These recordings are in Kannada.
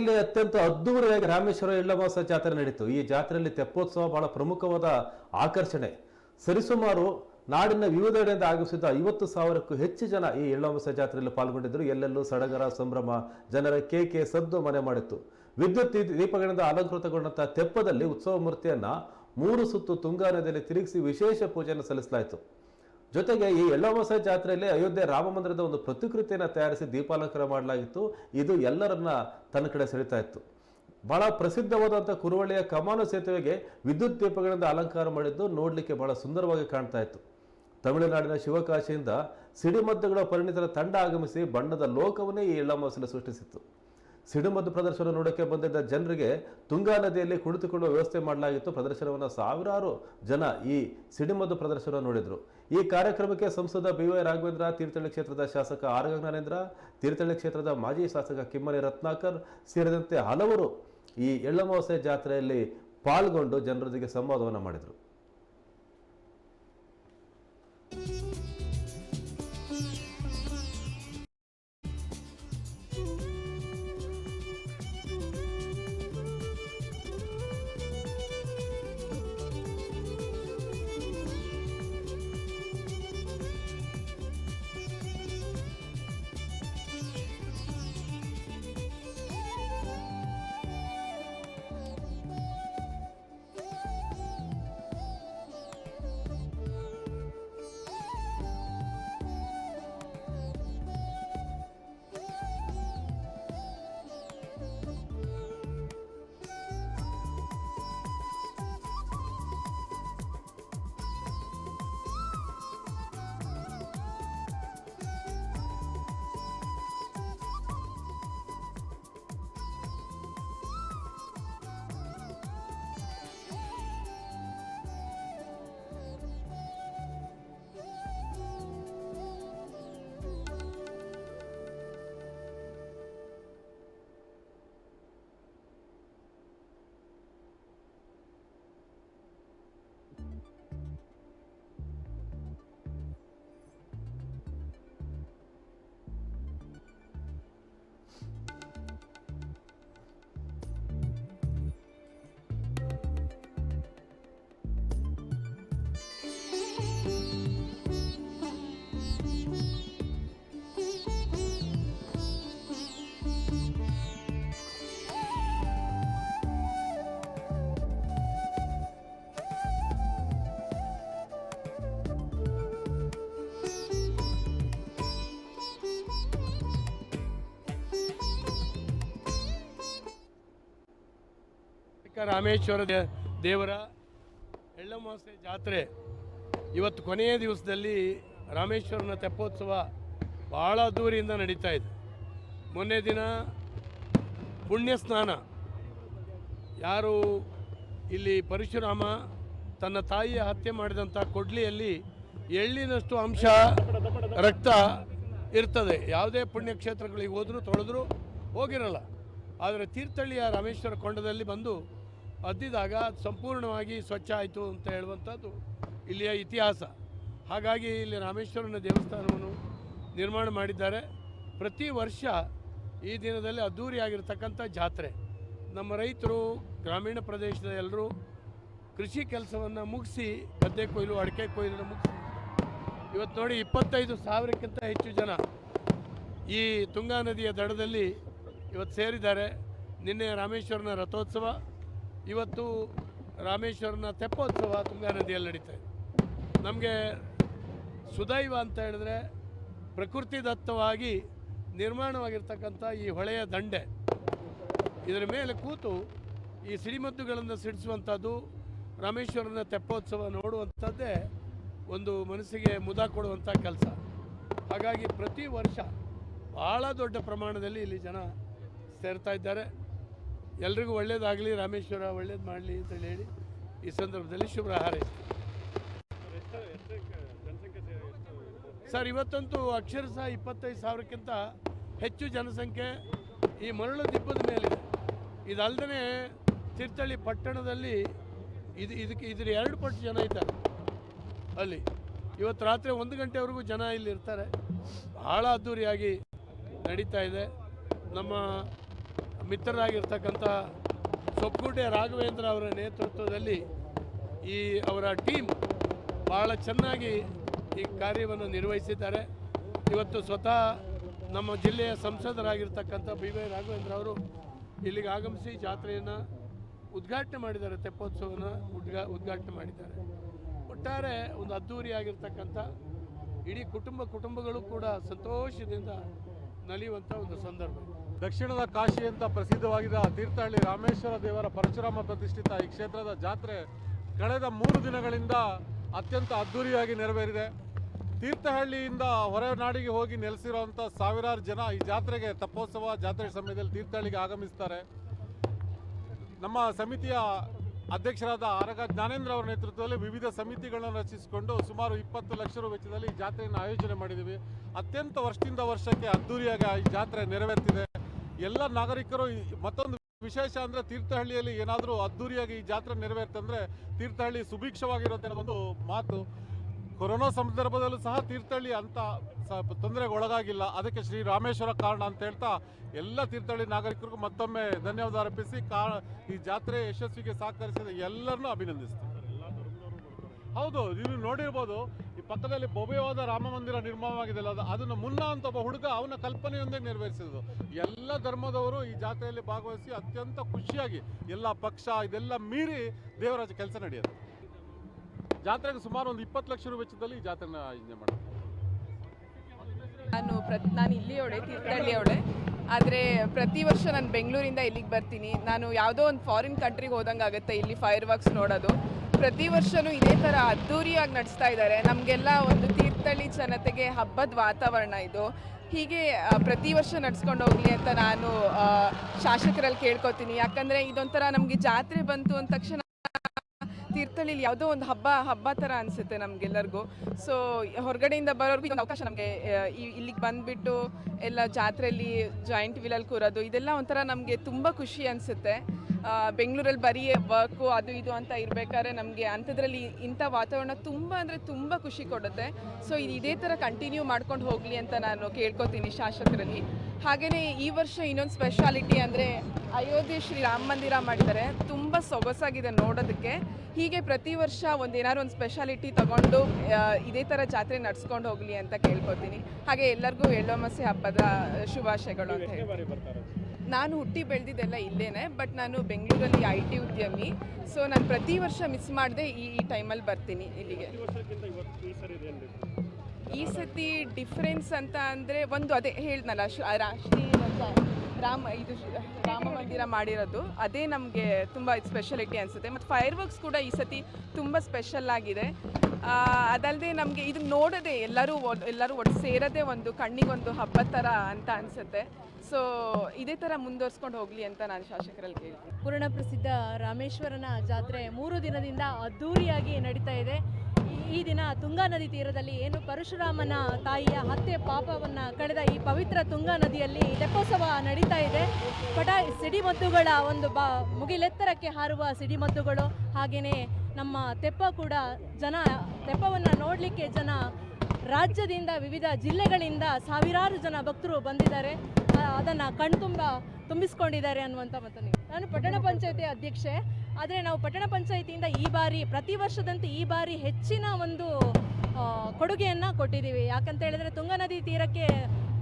ಜಿಲ್ಲೆಯಲ್ಲಿ ಅತ್ಯಂತ ಅದ್ದೂರಿಯಾಗಿ ರಾಮೇಶ್ವರ ಎಳ್ಳಮಾಸ ಜಾತ್ರೆ ನಡೀತು. ಈ ಜಾತ್ರೆಯಲ್ಲಿ ತೆಪ್ಪೋತ್ಸವ ಬಹಳ ಪ್ರಮುಖವಾದ ಆಕರ್ಷಣೆ. ಸರಿಸುಮಾರು ನಾಡಿನ ವಿವಿಧೆಡೆಯಿಂದ ಆಗಮಿಸಿದ ಐವತ್ತು ಸಾವಿರಕ್ಕೂ ಹೆಚ್ಚು ಜನ ಈ ಎಳ್ಳಮಾಸ ಜಾತ್ರೆಯಲ್ಲಿ ಪಾಲ್ಗೊಂಡಿದ್ದರು. ಎಲ್ಲೆಲ್ಲೂ ಸಡಗರ, ಸಂಭ್ರಮ, ಜನರ ಕೇಕೆ, ಸದ್ದು ಮನೆ ಮಾಡಿತ್ತು. ವಿದ್ಯುತ್ ದೀಪಗಳಿಂದ ಅಲಂಕೃತಗೊಂಡಂತಹ ತೆಪ್ಪದಲ್ಲಿ ಉತ್ಸವ ಮೂರ್ತಿಯನ್ನ ಮೂರು ಸುತ್ತು ತುಂಗಾ ನದಿಯಲ್ಲಿ ತಿರುಗಿಸಿ ವಿಶೇಷ ಪೂಜೆಯನ್ನು ಸಲ್ಲಿಸಲಾಯಿತು. ಜೊತೆಗೆ ಈ ಎಳ್ಳಮಾಸ ಜಾತ್ರೆಯಲ್ಲಿ ಅಯೋಧ್ಯೆ ರಾಮ ಮಂದಿರದ ಒಂದು ಪ್ರತಿಕೃತಿಯನ್ನು ತಯಾರಿಸಿ ದೀಪಾಲಂಕಾರ ಮಾಡಲಾಗಿತ್ತು. ಇದು ಎಲ್ಲರನ್ನ ತನ್ನ ಕಡೆ ಸೆಳಿತಾ ಇತ್ತು. ಬಹಳ ಪ್ರಸಿದ್ಧವಾದಂಥ ಕುರುವಳ್ಳಿಯ ಕಮಾನು ಸೇತುವೆಗೆ ವಿದ್ಯುತ್ ದೀಪಗಳಿಂದ ಅಲಂಕಾರ ಮಾಡಿದ್ದು ನೋಡಲಿಕ್ಕೆ ಬಹಳ ಸುಂದರವಾಗಿ ಕಾಣ್ತಾ ಇತ್ತು. ತಮಿಳುನಾಡಿನ ಶಿವಕಾಶಿಯಿಂದ ಸಿಡಿಮದ್ದುಗಳ ಪರಿಣಿತರ ತಂಡ ಆಗಮಿಸಿ ಬಣ್ಣದ ಲೋಕವನ್ನೇ ಈ ಎಳ್ಳಮಾಸಲ್ಲಿ ಸೃಷ್ಟಿಸಿತ್ತು. ಸಿಡಿಮದ್ದು ಪ್ರದರ್ಶನ ನೋಡೋಕ್ಕೆ ಬಂದಿದ್ದ ಜನರಿಗೆ ತುಂಗಾ ನದಿಯಲ್ಲಿ ಕುಳಿತುಕೊಳ್ಳುವ ವ್ಯವಸ್ಥೆ ಮಾಡಲಾಗಿತ್ತು. ಪ್ರದರ್ಶನವನ್ನು ಸಾವಿರಾರು ಜನ ಈ ಸಿಡಿಮದ್ದು ಪ್ರದರ್ಶನ ನೋಡಿದರು. ಈ ಕಾರ್ಯಕ್ರಮಕ್ಕೆ ಸಂಸದ ಬಿ ವೈ ರಾಘವೇಂದ್ರ, ತೀರ್ಥಹಳ್ಳಿ ಕ್ಷೇತ್ರದ ಶಾಸಕ ಆರ್ಗ ನರೇಂದ್ರ, ತೀರ್ಥಹಳ್ಳಿ ಕ್ಷೇತ್ರದ ಮಾಜಿ ಶಾಸಕ ಕಿಮ್ಮನೆ ರತ್ನಾಕರ್ ಸೇರಿದಂತೆ ಹಲವರು ಈ ಎಳ್ಳಮಾವಾಸ್ಯ ಜಾತ್ರೆಯಲ್ಲಿ ಪಾಲ್ಗೊಂಡು ಜನರೊಂದಿಗೆ ಸಂವಾದವನ್ನು ಮಾಡಿದರು. ರಾಮೇಶ್ವರ ದೇವರ ಎಳ್ಳಮಾಸೆ ಜಾತ್ರೆ. ಇವತ್ತು ಕೊನೆಯ ದಿವಸದಲ್ಲಿ ರಾಮೇಶ್ವರನ ತೆಪ್ಪೋತ್ಸವ ಭಾಳ ಅದ್ದೂರಿಯಿಂದ ನಡೀತಾ ಇದೆ. ಮೊನ್ನೆ ದಿನ ಪುಣ್ಯ ಸ್ನಾನ. ಯಾರು ಇಲ್ಲಿ ಪರಶುರಾಮ ತನ್ನ ತಾಯಿಯ ಹತ್ಯೆ ಮಾಡಿದಂಥ ಕೊಡ್ಲಿಯಲ್ಲಿ ಎಳ್ಳಿನಷ್ಟು ಅಂಶ ರಕ್ತ ಇರ್ತದೆ. ಯಾವುದೇ ಪುಣ್ಯಕ್ಷೇತ್ರಗಳಿಗೆ ಹೋದರೂ ತೊಳೆದ್ರೂ ಹೋಗಿರಲ್ಲ. ಆದರೆ ತೀರ್ಥಹಳ್ಳಿಯ ರಾಮೇಶ್ವರ ಕೊಂಡದಲ್ಲಿ ಬಂದು ಅದ್ದಿದಾಗ ಅದು ಸಂಪೂರ್ಣವಾಗಿ ಸ್ವಚ್ಛ ಆಯಿತು ಅಂತ ಹೇಳುವಂಥದ್ದು ಇಲ್ಲಿಯ ಇತಿಹಾಸ. ಹಾಗಾಗಿ ಇಲ್ಲಿ ರಾಮೇಶ್ವರನ ದೇವಸ್ಥಾನವನ್ನು ನಿರ್ಮಾಣ ಮಾಡಿದ್ದಾರೆ. ಪ್ರತಿ ವರ್ಷ ಈ ದಿನದಲ್ಲಿ ಅದ್ಧೂರಿಯಾಗಿರ್ತಕ್ಕಂಥ ಜಾತ್ರೆ. ನಮ್ಮ ರೈತರು, ಗ್ರಾಮೀಣ ಪ್ರದೇಶದ ಎಲ್ಲರೂ ಕೃಷಿ ಕೆಲಸವನ್ನು ಮುಗಿಸಿ, ಗದ್ದೆ ಕೊಯ್ಲು, ಅಡಿಕೆ ಕೊಯ್ಲನ್ನು ಮುಗಿಸಿ, ಇವತ್ತು ನೋಡಿ ಇಪ್ಪತ್ತೈದು ಸಾವಿರಕ್ಕಿಂತ ಹೆಚ್ಚು ಜನ ಈ ತುಂಗಾ ನದಿಯ ದಡದಲ್ಲಿ ಇವತ್ತು ಸೇರಿದ್ದಾರೆ. ನಿನ್ನೆ ರಾಮೇಶ್ವರನ ರಥೋತ್ಸವ ಇವತ್ತು ರಾಮೇಶ್ವರನ ತೆಪ್ಪೋತ್ಸವ ತುಂಗಾ ನದಿಯಲ್ಲಿ ನಡೀತಾ ಇದೆ. ನಮಗೆ ಸುದೈವ ಅಂತ ಹೇಳಿದ್ರೆ ಪ್ರಕೃತಿ ದತ್ತವಾಗಿ ನಿರ್ಮಾಣವಾಗಿರ್ತಕ್ಕಂಥ ಈ ಹೊಳೆಯ ದಂಡೆ. ಇದರ ಮೇಲೆ ಕೂತು ಈ ಸಿಡಿಮದ್ದುಗಳನ್ನು ಸಿಡಿಸುವಂಥದ್ದು ರಾಮೇಶ್ವರನ ತೆಪ್ಪೋತ್ಸವ ನೋಡುವಂಥದ್ದೇ ಒಂದು ಮನಸ್ಸಿಗೆ ಮುದ ಕೊಡುವಂಥ ಕೆಲಸ. ಹಾಗಾಗಿ ಪ್ರತಿ ವರ್ಷ ಭಾಳ ದೊಡ್ಡ ಪ್ರಮಾಣದಲ್ಲಿ ಇಲ್ಲಿ ಜನ ಸೇರ್ತಾ ಇದ್ದಾರೆ. ಎಲ್ರಿಗೂ ಒಳ್ಳೇದಾಗಲಿ, ರಾಮೇಶ್ವರ ಒಳ್ಳೇದು ಮಾಡಲಿ ಅಂತೇಳಿ ಹೇಳಿ ಈ ಸಂದರ್ಭದಲ್ಲಿ ಶುಭ ಹಾರೈಸಿ ಸರ್, ಇವತ್ತಂತೂ ಅಕ್ಷರಶಃ ಇಪ್ಪತ್ತೈದು ಸಾವಿರಕ್ಕಿಂತ ಹೆಚ್ಚು ಜನಸಂಖ್ಯೆ ಈ ಮರಳು ದಿಬ್ಬದ ಮೇಲಿದೆ. ಇದಲ್ಲದೆ ತೀರ್ಥಹಳ್ಳಿ ಪಟ್ಟಣದಲ್ಲಿ ಇದು ಇದಕ್ಕೆ ಇದ್ರ ಎರಡು ಪಟ್ಟು ಜನ ಇದ್ದಾರೆ. ಅಲ್ಲಿ ಇವತ್ತು ರಾತ್ರಿ ಒಂದು ಗಂಟೆವರೆಗೂ ಜನ ಇಲ್ಲಿ ಇರ್ತಾರೆ. ಬಹಳ ಅದ್ಧೂರಿಯಾಗಿ ನಡೀತಾ ಇದೆ. ನಮ್ಮ ಮಿತ್ರರಾಗಿರ್ತಕ್ಕಂಥ ಸೊಪ್ಪುಗುಡ್ಡೆ ರಾಘವೇಂದ್ರ ಅವರ ನೇತೃತ್ವದಲ್ಲಿ ಈ ಅವರ ಟೀಮ್ ಭಾಳ ಚೆನ್ನಾಗಿ ಈ ಕಾರ್ಯವನ್ನು ನಿರ್ವಹಿಸಿದ್ದಾರೆ ಇವತ್ತು ಸ್ವತಃ ನಮ್ಮ ಜಿಲ್ಲೆಯ ಸಂಸದರಾಗಿರ್ತಕ್ಕಂಥ ಬಿ ವೈ ರಾಘವೇಂದ್ರ ಅವರು ಇಲ್ಲಿಗೆ ಆಗಮಿಸಿ ಜಾತ್ರೆಯನ್ನು ಉದ್ಘಾಟನೆ ಮಾಡಿದ್ದಾರೆ ತೆಪ್ಪೋತ್ಸವನ ಉದ್ಘಾ, ಉದ್ಘಾಟನೆ ಮಾಡಿದ್ದಾರೆ ಒಟ್ಟಾರೆ ಒಂದು ಅದ್ಧೂರಿಯಾಗಿರ್ತಕ್ಕಂಥ ಇಡೀ ಕುಟುಂಬ ಕುಟುಂಬಗಳು ಕೂಡ ಸಂತೋಷದಿಂದ ನಲಿಯುವಂಥ ಒಂದು ಸಂದರ್ಭ. ದಕ್ಷಿಣದ ಕಾಶಿ ಅಂತ ಪ್ರಸಿದ್ಧವಾಗಿದ್ದ ತೀರ್ಥಹಳ್ಳಿ ರಾಮೇಶ್ವರ ದೇವರ ಪರಶುರಾಮ ಪ್ರತಿಷ್ಠಿತ ಈ ಕ್ಷೇತ್ರದ ಜಾತ್ರೆ ಕಳೆದ ಮೂರು ದಿನಗಳಿಂದ ಅತ್ಯಂತ ಅದ್ದೂರಿಯಾಗಿ ನೆರವೇರಿದೆ. ತೀರ್ಥಹಳ್ಳಿಯಿಂದ ಹೊರನಾಡಿಗೆ ಹೋಗಿ ನೆಲೆಸಿರುವಂಥ ಸಾವಿರಾರು ಜನ ಈ ಜಾತ್ರೆಗೆ ತಪ್ಪೋತ್ಸವ ಜಾತ್ರೆ ಸಮಯದಲ್ಲಿ ತೀರ್ಥಹಳ್ಳಿಗೆ ಆಗಮಿಸ್ತಾರೆ. ನಮ್ಮ ಸಮಿತಿಯ ಅಧ್ಯಕ್ಷರಾದ ಆರಗ ಜ್ಞಾನೇಂದ್ರ ಅವರ ನೇತೃತ್ವದಲ್ಲಿ ವಿವಿಧ ಸಮಿತಿಗಳನ್ನು ರಚಿಸಿಕೊಂಡು ಸುಮಾರು ಇಪ್ಪತ್ತು ಲಕ್ಷ ರೂಪಾಯಿ ವೆಚ್ಚದಲ್ಲಿ ಈ ಜಾತ್ರೆಯನ್ನು ಆಯೋಜನೆ ಮಾಡಿದ್ದೀವಿ. ಅತ್ಯಂತ ವರ್ಷದಿಂದ ವರ್ಷಕ್ಕೆ ಅದ್ದೂರಿಯಾಗಿ ಈ ಜಾತ್ರೆ ನೆರವೇರ್ತಿದೆ. ಎಲ್ಲ ನಾಗರಿಕರು ಮತ್ತೊಂದು ವಿಶೇಷ ಅಂದರೆ ತೀರ್ಥಹಳ್ಳಿಯಲ್ಲಿ ಏನಾದರೂ ಅದ್ದೂರಿಯಾಗಿ ಈ ಜಾತ್ರೆ ನೆರವೇರ್ತಂದ್ರೆ ತೀರ್ಥಹಳ್ಳಿ ಸುಭಿಕ್ಷವಾಗಿರುತ್ತೆ ಒಂದು ಮಾತು. ಕೊರೋನಾ ಸಂದರ್ಭದಲ್ಲೂ ಸಹ ತೀರ್ಥಹಳ್ಳಿ ಅಂತ ತೊಂದರೆಗೆ ಒಳಗಾಗಿಲ್ಲ ಅದಕ್ಕೆ ಶ್ರೀ ರಾಮೇಶ್ವರ ಕಾರಣ ಅಂತ ಹೇಳ್ತಾ ಎಲ್ಲ ತೀರ್ಥಹಳ್ಳಿ ನಾಗರಿಕರಿಗೂ ಮತ್ತೊಮ್ಮೆ ಧನ್ಯವಾದ ಅರ್ಪಿಸಿ ಕಾ ಈ ಜಾತ್ರೆ ಯಶಸ್ವಿಗೆ ಸಹಕರಿಸಿದ ಎಲ್ಲರನ್ನೂ ಅಭಿನಂದಿಸ್ತೀನಿ. ಹೌದು ನೀವು ನೋಡಿರ್ಬೋದು. ಪಕ್ಕದಲ್ಲಿ ಭವ್ಯವಾದ ರಾಮ ಮಂದಿರ ನಿರ್ಮಾಣವಾಗಿದೆಯಲ್ಲ, ಅದು ಅದನ್ನು ಮುನ್ನ ಅಂತ ಒಬ್ಬ ಹುಡುಗ ಅವನ ಕಲ್ಪನೆಯೊಂದೇ ನೆರವೇರಿಸಿದ್ದು ಎಲ್ಲ ಧರ್ಮದವರು ಈ ಜಾತ್ರೆಯಲ್ಲಿ ಭಾಗವಹಿಸಿ ಅತ್ಯಂತ ಖುಷಿಯಾಗಿ ಎಲ್ಲ ಪಕ್ಷ ಇದೆಲ್ಲ ಮೀರಿ ದೇವರಾಜ ಕೆಲಸ ನಡೆಯೋದು. ಜಾತ್ರೆಗೆ ಸುಮಾರು ಒಂದು ಇಪ್ಪತ್ತು ಲಕ್ಷ ರೂಪಾಯಿ ವೆಚ್ಚದಲ್ಲಿ ಈ ಜಾತ್ರೆನ ಆಯೋಜನೆ ಮಾಡ್ತಾರೆ ನಾನು ಪ್ರ ನಾನು ಇಲ್ಲಿಯವಳೆ, ತೀರ್ಥಹಳ್ಳಿಯವಳೆ. ಆದರೆ ಪ್ರತಿ ವರ್ಷ ನಾನು ಬೆಂಗಳೂರಿಂದ ಇಲ್ಲಿಗೆ ಬರ್ತೀನಿ. ನಾನು ಯಾವುದೋ ಒಂದು ಫಾರಿನ್ ಕಂಟ್ರಿಗೆ ಹೋದಂಗೆ ಆಗುತ್ತೆ ಇಲ್ಲಿ ಫೈರ್ ವರ್ಕ್ಸ್ ನೋಡೋದು. ಪ್ರತಿ ವರ್ಷವೂ ಇದೇ ಥರ ಅದ್ಧೂರಿಯಾಗಿ ನಡೆಸ್ತಾ ಇದ್ದಾರೆ. ನಮಗೆಲ್ಲ ಒಂದು ತೀರ್ಥಹಳ್ಳಿ ಜನತೆಗೆ ಹಬ್ಬದ ವಾತಾವರಣ ಇದು. ಹೀಗೆ ಪ್ರತಿ ವರ್ಷ ನಡ್ಸ್ಕೊಂಡು ಹೋಗ್ಲಿ ಅಂತ ನಾನು ಶಾಸಕರಲ್ಲಿ ಕೇಳ್ಕೊತೀನಿ. ಯಾಕಂದರೆ ಇದೊಂಥರ ನಮಗೆ ಜಾತ್ರೆ ಬಂತು ಅಂದ ತಕ್ಷಣ ತೀರ್ಥಹಳ್ಳಿಲಿ ಯಾವುದೋ ಒಂದು ಹಬ್ಬ ಹಬ್ಬ ಥರ ಅನಿಸುತ್ತೆ ನಮಗೆಲ್ಲರಿಗೂ. ಸೊ ಹೊರಗಡೆಯಿಂದ ಬರೋರ್ಗೂ ಒಂದು ಅವಕಾಶ ನಮಗೆ ಇಲ್ಲಿಗೆ ಬಂದುಬಿಟ್ಟು ಎಲ್ಲ ಜಾತ್ರೆಯಲ್ಲಿ ಜಾಯಿಂಟ್ ವೀಲಲ್ಲಿ ಕೂರೋದು, ಇದೆಲ್ಲ ಒಂಥರ ನಮಗೆ ತುಂಬ ಖುಷಿ ಅನಿಸುತ್ತೆ. ಬೆಂಗಳೂರಲ್ಲಿ ಬರೀ ವರ್ಕು ಅದು ಇದು ಅಂತ ಇರಬೇಕಾದ್ರೆ ನಮಗೆ ಅಂಥದ್ರಲ್ಲಿ ಇಂಥ ವಾತಾವರಣ ತುಂಬ ಅಂದರೆ ತುಂಬ ಖುಷಿ ಕೊಡುತ್ತೆ. ಸೊ ಇದು ಇದೇ ಥರ ಕಂಟಿನ್ಯೂ ಮಾಡ್ಕೊಂಡು ಹೋಗಲಿ ಅಂತ ನಾನು ಕೇಳ್ಕೊತೀನಿ ಶಾಸಕರಲ್ಲಿ. ಹಾಗೆಯೇ ಈ ವರ್ಷ ಇನ್ನೊಂದು ಸ್ಪೆಷಾಲಿಟಿ ಅಂದರೆ ಅಯೋಧ್ಯೆ ಶ್ರೀ ರಾಮ ಮಂದಿರ ಮಾಡಿದ್ದಾರೆ. ತುಂಬ ಸೊಗಸಾಗಿದೆ ನೋಡೋದಕ್ಕೆ. ಹೀಗೆ ಪ್ರತಿ ವರ್ಷ ಒಂದು ಏನಾದ್ರು ಒಂದು ಸ್ಪೆಷಾಲಿಟಿ ತಗೊಂಡು ಇದೇ ಥರ ಜಾತ್ರೆ ನಡ್ಸ್ಕೊಂಡು ಹೋಗಲಿ ಅಂತ ಕೇಳ್ಕೊತೀನಿ. ಹಾಗೆ ಎಲ್ಲರಿಗೂ ಎಳ್ಳೊಮಸೆ ಹಬ್ಬದ ಶುಭಾಶಯಗಳು ಅಂತ ಹೇಳಿ ನಾನು ಹುಟ್ಟಿ ಬೆಳೆದಿದ್ದೆಲ್ಲ ಇಲ್ಲೇನೆ ಬಟ್ ನಾನು ಬೆಂಗಳೂರಲ್ಲಿ ಐ ಟಿ ಉದ್ಯಮಿ. ಸೊ ನಾನು ಪ್ರತಿ ವರ್ಷ ಮಿಸ್ ಮಾಡದೆ ಈ ಈ ಟೈಮಲ್ಲಿ ಬರ್ತೀನಿ ಇಲ್ಲಿಗೆ. ಈ ಸತಿ ಡಿಫ್ರೆನ್ಸ್ ಅಂತ ಅಂದರೆ ಒಂದು ಅದೇ ರಾ- ಶ್ರೀ ರಾಮ, ಇದು ರಾಮ ಮಂದಿರ ಮಾಡಿರೋದು, ಅದೇ ನಮಗೆ ತುಂಬ ಸ್ಪೆಷಾಲಿಟಿ ಅನಿಸುತ್ತೆ. ಮತ್ತು ಫೈರ್ ವರ್ಕ್ಸ್ ಕೂಡ ಈ ಸತಿ ತುಂಬ ಸ್ಪೆಷಲ್ ಆಗಿದೆ. ಅದಲ್ಲದೆ ನಮಗೆ ಇದು ನೋಡೋದೇ ಎಲ್ಲರೂ ಎಲ್ಲರೂ ಒಟ್ಟು ಸೇರೋದೇ ಒಂದು ಕಣ್ಣಿಗೊಂದು ಹಬ್ಬ ಥರ ಅಂತ ಅನಿಸುತ್ತೆ. ಸೊ ಇದೇ ಥರ ಮುಂದುವರ್ಸ್ಕೊಂಡು ಹೋಗಲಿ ಅಂತ ನಾನು ಶಾಸಕರಲ್ಲಿ ಕೇಳ್ತೀನಿ. ಪೂರ್ಣ ಪ್ರಸಿದ್ಧ ರಾಮೇಶ್ವರನ ಜಾತ್ರೆ ಮೂರು ದಿನದಿಂದ ಅದ್ಧೂರಿಯಾಗಿ ನಡೀತಾ ಇದೆ. ಈ- ದಿನ ತುಂಗಾ ನದಿ ತೀರದಲ್ಲಿ ಏನು ಪರಶುರಾಮನ ತಾಯಿಯ ಹತ್ಯೆ ಪಾಪವನ್ನು ಕಳೆದ ಈ ಪವಿತ್ರ ತುಂಗಾ ನದಿಯಲ್ಲಿ ತೆಪ್ಪೋತ್ಸವ ನಡೀತಾ ಇದೆ. ಪಟ ಸಿಡಿಮದ್ದುಗಳ ಒಂದು ಬ ಮುಗಿಲೆತ್ತರಕ್ಕೆ ಹಾರುವ ಸಿಡಿಮದ್ದುಗಳು ಹಾಗೆಯೇ ನಮ್ಮ ತೆಪ್ಪ ಕೂಡ ಜನ ತೆಪ್ಪವನ್ನು ನೋಡಲಿಕ್ಕೆ ಜನ ರಾಜ್ಯದಿಂದ ವಿವಿಧ ಜಿಲ್ಲೆಗಳಿಂದ ಸಾವಿರಾರು ಜನ ಭಕ್ತರು ಬಂದಿದ್ದಾರೆ. ಅದನ್ನು ಕಣ್ತುಂಬ ತುಂಬಿಸ್ಕೊಂಡಿದ್ದಾರೆ ಅನ್ನುವಂಥ ಮಾತನ್ನು ನಾನು ಪಟ್ಟಣ ಪಂಚಾಯತಿ ಅಧ್ಯಕ್ಷೆ. ಆದರೆ ನಾವು ಪಟ್ಟಣ ಪಂಚಾಯತಿಯಿಂದ ಈ ಬಾರಿ, ಪ್ರತಿ ವರ್ಷದಂತೆ ಈ ಬಾರಿ ಹೆಚ್ಚಿನ ಒಂದು ಕೊಡುಗೆಯನ್ನು ಕೊಟ್ಟಿದ್ದೀವಿ. ಯಾಕಂತ ಹೇಳಿದ್ರೆ ತುಂಗಾ ನದಿ ತೀರಕ್ಕೆ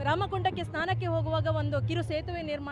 ರಾಮಕುಂಡಕ್ಕೆ ಸ್ನಾನಕ್ಕೆ ಹೋಗುವಾಗ ಒಂದು ಕಿರು ಸೇತುವೆ ನಿರ್ಮಾಣ